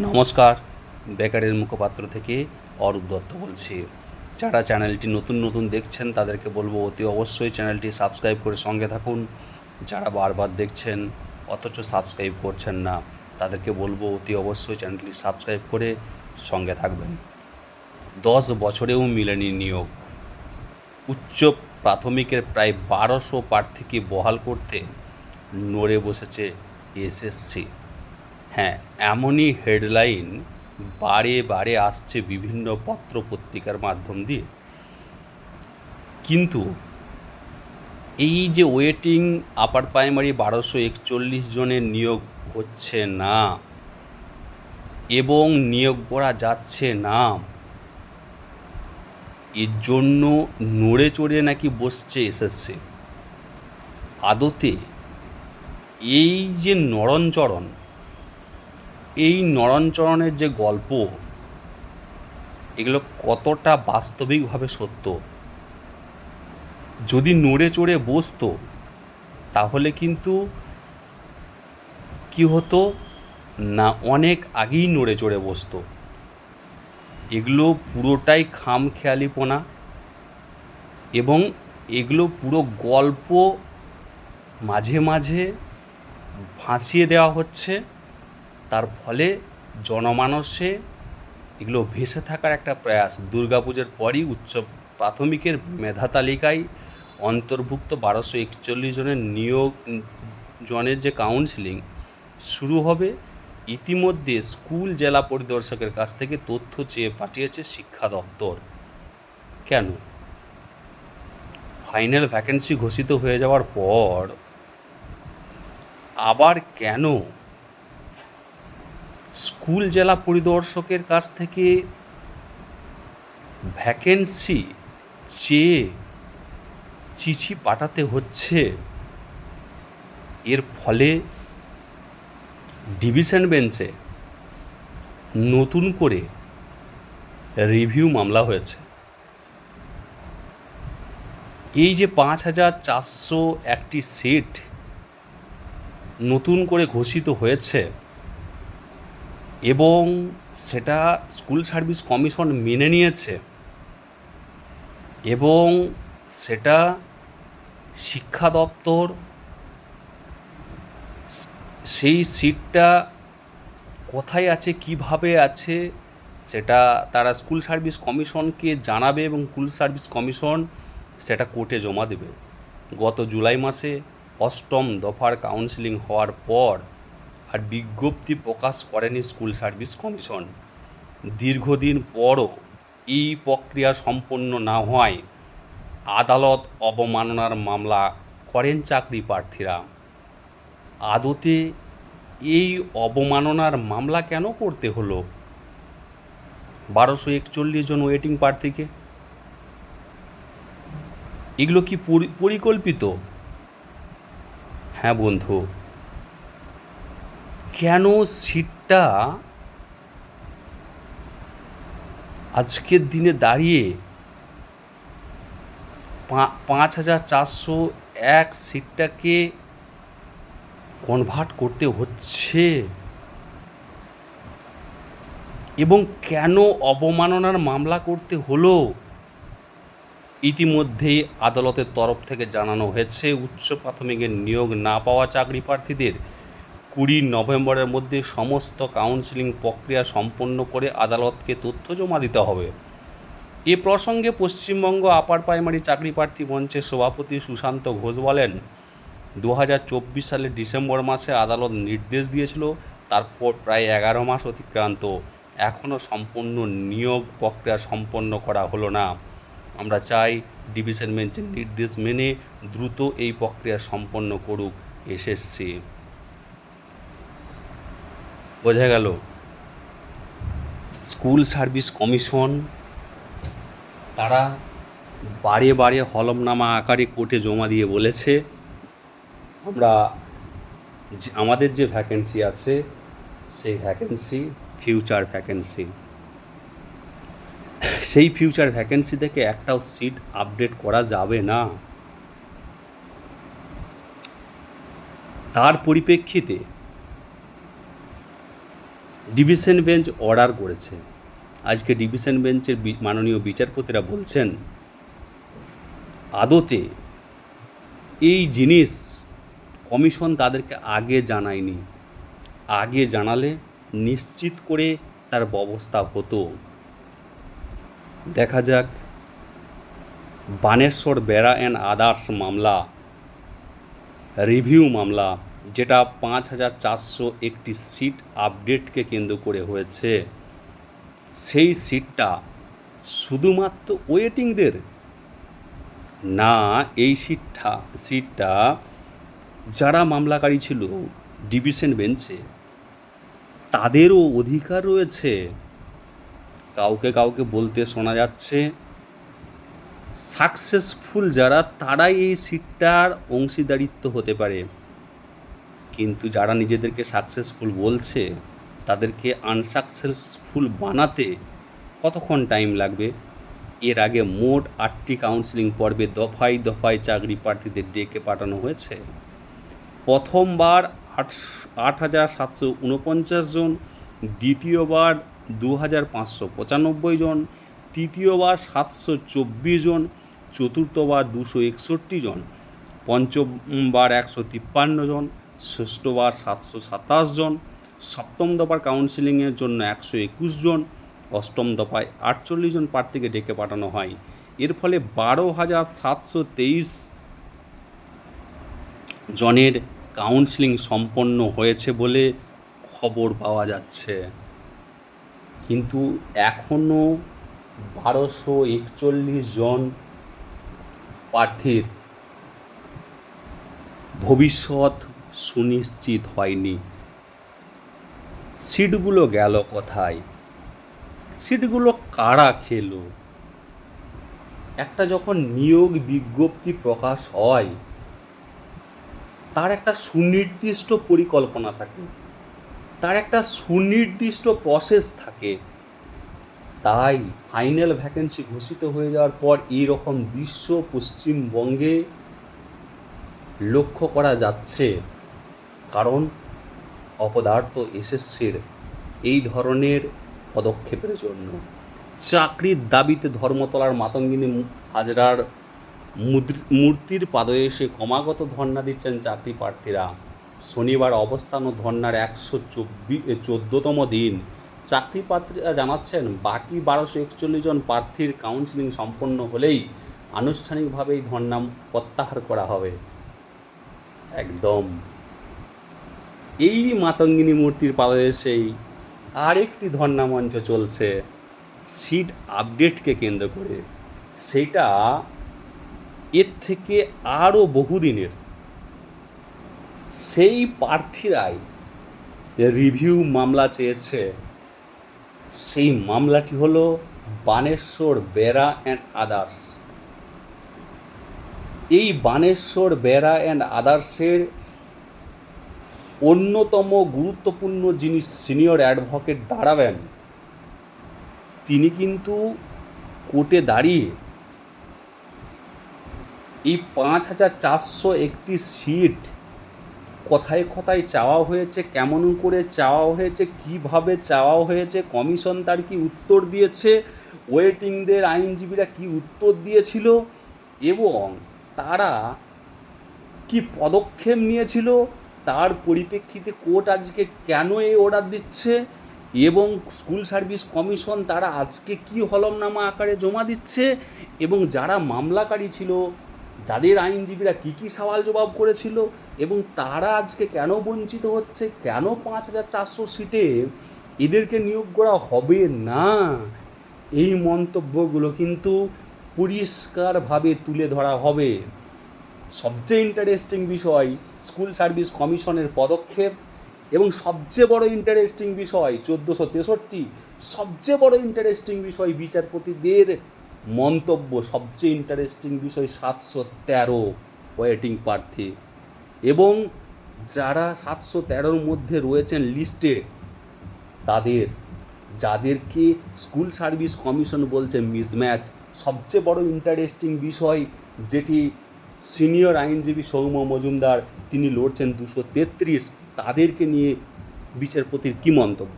নমস্কার, বেকারের মুখপাত্র থেকে অরূপ দত্ত বলছি। যারা চ্যানেলটি নতুন নতুন দেখছেন, তাদেরকে বলব অতি অবশ্যই চ্যানেলটি সাবস্ক্রাইব করে সঙ্গে থাকুন। যারা বারবার দেখছেন, অথচ সাবস্ক্রাইব করছেন না, তাদেরকে বলব অতি অবশ্যই চ্যানেলটি সাবস্ক্রাইব করে সঙ্গে থাকবেন। দশ বছরেও মিলেনি নিয়োগ। উচ্চ প্রাথমিকের প্রায় বারোশো প্রার্থীকে বহাল করতে নড়ে বসেছে এসএসসি। হ্যাঁ এমনই হেডলাইন বারে বারে আসছে বিভিন্ন পত্র পত্রিকার মাধ্যম দিয়ে। কিন্তু এই যে ওয়েটিং আপার প্রাইমারি বারোশো একচল্লিশ জনের নিয়োগ হচ্ছে না এবং নিয়োগ করা যাচ্ছে না, এর জন্য নড়ে চড়ে নাকি বসছে এসএসসি আদতে এই যে নরণচরণ এই নরণচরণের যে গল্প, এগুলো কতটা বাস্তবিকভাবে সত্য? যদি নড়ে চড়ে বসতো, তাহলে কিন্তু কি হতো? না অনেক আগেই নড়ে চড়ে বসতো। এগুলো পুরোটাই খাম খেয়ালিপনা এবং এগুলো পুরো গল্প মাঝে মাঝে ভাসিয়ে দেওয়া হচ্ছে। তার ফলে জনমানসে এগুলো ভেসে থাকার একটা প্রয়াস। দুর্গাপুজোর পরই উচ্চ প্রাথমিকের মেধা তালিকায় অন্তর্ভুক্ত বারোশো একচল্লিশ জনের নিয়োগ, জনের যে কাউন্সিলিং শুরু হবে, ইতিমধ্যে স্কুল জেলা পরিদর্শকের কাছ থেকে তথ্য চেয়ে পাঠিয়েছে শিক্ষা দপ্তর। কেন? ফাইনাল ভ্যাকেন্সি ঘোষিত হয়ে যাওয়ার পর আবার কেন স্কুল জেলা পরিদর্শকের কাছ থেকে ভ্যাকেন্সি চেয়ে চিঠি পাঠাতে হচ্ছে। এর ফলে ডিভিশন বেঞ্চে নতুন করে রিভিউ মামলা হয়েছে। এই যে পাঁচ হাজার চারশো একটি সিট নতুন করে ঘোষিত হয়েছে এবং সেটা স্কুল সার্ভিস কমিশন মেনে নিয়েছে এবং সেটা শিক্ষা দপ্তর সেই সিটটা কোথায় আছে, কীভাবে আছে, সেটা তারা স্কুল সার্ভিস কমিশনকে জানাবে এবং স্কুল সার্ভিস কমিশন সেটা কোর্টে জমা দেবে। গত জুলাই মাসে অষ্টম দফার কাউন্সিলিং হওয়ার পর আর বিজ্ঞপ্তি প্রকাশ করেনি স্কুল সার্ভিস কমিশন। দীর্ঘদিন পরও এই প্রক্রিয়া সম্পন্ন না হওয়ায় আদালত অবমাননার মামলা করেন চাকরি প্রার্থীরা। আদতে এই অবমাননার মামলা কেন করতে হলো? বারোশো একচল্লিশ জন ওয়েটিং প্রার্থীকে। এগুলো কি পরি- পরিকল্পিত? হ্যাঁ বন্ধু। কেন সিটটা আজকের দিনে দাঁড়িয়ে পাঁচ হাজার চারশো এক সিটটাকে কনভার্ট করতে হচ্ছে? এবং কেন অবমাননার মামলা করতে হলো? ইতিমধ্যেই আদালতের তরফ থেকে জানানো হয়েছে, উচ্চ প্রাথমিকের নিয়োগ না পাওয়া চাকরি প্রার্থীদের কুড়ি নভেম্বরের মধ্যে সমস্ত কাউন্সিলিং প্রক্রিয়া সম্পন্ন করে আদালতকে তথ্য জমা দিতে হবে। এ প্রসঙ্গে পশ্চিমবঙ্গ আপার প্রাইমারি চাকরি প্রার্থী মঞ্চের সভাপতি সুশান্ত ঘোষ বলেন দু হাজার চব্বিশ সালের ডিসেম্বর মাসে আদালত নির্দেশ দিয়েছিল, তারপর প্রায় এগারো মাস অতিক্রান্ত। এখনও সম্পূর্ণ নিয়োগ প্রক্রিয়া সম্পন্ন করা হলো না। আমরা চাই ডিভিশন বেঞ্চের নির্দেশ মেনে দ্রুত এই প্রক্রিয়া সম্পন্ন করুক এসএসসি। বোঝা গেল। স্কুল সার্ভিস কমিশন, তারা বারে বারে হলফনামা আকারে কোর্টে জমা দিয়ে বলেছে, আমরা আমাদের যে ভ্যাকেন্সি আছে, সেই ভ্যাকেন্সি ফিউচার ভ্যাকেন্সি সেই ফিউচার ভ্যাকেন্সি থেকে একটাও সিট আপডেট করা যাবে না। তার পরিপ্রেক্ষিতে ডিভিশন বেঞ্চ অর্ডার করেছে। আজকে ডিভিশন বেঞ্চের মাননীয় বিচারপতিরা বলছেন, আদতে এই জিনিস কমিশন তাদেরকে আগে জানায়নি। আগে জানালে নিশ্চিত করে তার ব্যবস্থা হতো। দেখা যাক, বানেশ্বর বেড়া অ্যান্ড আদার্স মামলা, রিভিউ মামলা যেটা পাঁচ হাজার চারশো একটি সিট আপডেটকে কেন্দ্র করে হয়েছে। সেই সিটটা শুধুমাত্র ওয়েটিংদের? না, এই সিটটা সিটটা যারা মামলাকারী ছিল, ডিভিশন বেঞ্চে, তাদেরও অধিকার রয়েছে। কাউকে কাউকে বলতে শোনা যাচ্ছে, সাকসেসফুল যারা, তারাই এই সিটটার অংশীদারিত্ব হতে পারে। কিন্তু যারা নিজেদেরকে সাকসেসফুল বলছে, তাদেরকে আনসাকসেসফুল বানাতে কতক্ষণ টাইম লাগবে? এর আগে মোট আটটি কাউন্সিলিং পর্বে দফায় দফায় চাকরি প্রার্থীদের ডেকে পাঠানো হয়েছে। প্রথমবার আট আট হাজার সাতশো উনপঞ্চাশ জন, দ্বিতীয়বার দু হাজার পাঁচশো পঁচানব্বই জন, তৃতীয়বার সাতশো চব্বিশ জন, চতুর্থবার দুশো একষট্টি জন, পঞ্চমবার একশো তিপ্পান্ন জন ষষ্ঠবার সাতশো সাতাশ জন, সপ্তম দফার কাউন্সিলিংয়ের জন্য একশো একুশ জন, অষ্টম দফায় আটচল্লিশ জন প্রার্থীকে ডেকে পাঠানো হয়। এর ফলে বারো হাজার সাতশো তেইশ জনের কাউন্সিলিং সম্পন্ন হয়েছে বলে খবর পাওয়া যাচ্ছে। কিন্তু এখনও বারোশো একচল্লিশ জন প্রার্থীর ভবিষ্যৎ সুনিশ্চিত হয়নি। সিটগুলো গেল কোথায়? সিটগুলো কারা খেলো? একটা যখন নিয়োগ বিজ্ঞপ্তি প্রকাশ হয়, তার একটা সুনির্দিষ্ট পরিকল্পনা থাকে, তার একটা সুনির্দিষ্ট প্রসেস থাকে। তাই ফাইনাল ভ্যাকেন্সি ঘোষিত হয়ে যাওয়ার পর এই রকম দৃশ্য পশ্চিমবঙ্গে লক্ষ্য করা যাচ্ছে। কারণ অপদার্থ এসএসসির এই ধরনের পদক্ষেপের জন্য। চাকরির দাবিতে ধর্মতলার মাতঙ্গিনী হাজরার মূর্তির পাদদেশে ক্রমাগত ধর্ণা দিচ্ছেন চাকরি প্রার্থীরা। শনিবার অবস্থান ও ধর্নার একশো চোদ্দোতম দিন। চাকরি প্রার্থীরা জানাচ্ছেন, বাকি বারোশো একচল্লিশ জন প্রার্থীর কাউন্সিলিং সম্পন্ন হলেই আনুষ্ঠানিকভাবে এই ধর্ণা প্রত্যাহার করা হবে। একদম। এই মাতঙ্গিনী মূর্তির পাদদেশেই আরেকটি ধর্ণা মঞ্চ চলছে। সিট আপডেটকে কেন্দ্র করে। সেটা এর থেকে আরও বহুদিনের। সেই প্রার্থীরাই রিভিউ মামলা চেয়েছে। সেই মামলাটি হলো বানেশ্বর, বেরা অ্যান্ড আদার্স এই বানেশ্বর, বেরা অ্যান্ড আদার্সের অন্যতম গুরুত্বপূর্ণ যিনি সিনিয়র অ্যাডভোকেট দাঁড়াবেন, তিনি কিন্তু কোর্টে দাঁড়িয়ে এই পাঁচ হাজার চারশো একটি সিট কথায় কথায় চাওয়া হয়েছে, কেমন করে চাওয়া হয়েছে, কীভাবে চাওয়া হয়েছে, কমিশন তার কি উত্তর দিয়েছে, ওয়েটিংদের আইনজীবীরা কি উত্তর দিয়েছিল এবং তারা কি পদক্ষেপ নিয়েছিল তার পরিপ্রেক্ষিতে কোর্ট আজকে কেন এই অর্ডার দিচ্ছে এবং স্কুল সার্ভিস কমিশন তারা আজকে কি হলমনামা আকারে জমা দিচ্ছে এবং যারা মামলাকারী ছিল, তাদের আইনজীবীরা কী কী সওয়াল জবাব করেছিল এবং তারা আজকে কেন বঞ্চিত হচ্ছে, কেন পাঁচ হাজার চারশো সিটে এদেরকে নিয়োগ করা হবে না? এই মন্তব্যগুলো কিন্তু পরিষ্কারভাবে তুলে ধরা হবে। সবচেয়ে ইন্টারেস্টিং বিষয় স্কুল সার্ভিস কমিশনের পদক্ষেপ এবং সবচেয়ে বড় ইন্টারেস্টিং বিষয় চোদ্দোশো তেষট্টি, সবচেয়ে বড় ইন্টারেস্টিং বিষয় বিচারপতিদের মন্তব্য, সবচেয়ে ইন্টারেস্টিং বিষয় সাতশো তেরো ওয়েটিং প্রার্থী। এবং যারা সাতশো তেরোর মধ্যে রয়েছেন লিস্টে তাদের, যাদেরকে স্কুল সার্ভিস কমিশন বলছে মিসম্যাচ সবচেয়ে বড় ইন্টারেস্টিং বিষয় যেটি সিনিয়র আইনজীবী সৌম্য মজুমদার তিনি লড়ছেন দুশো তেত্রিশ। তাদেরকে নিয়ে বিচারপতির কী মন্তব্য?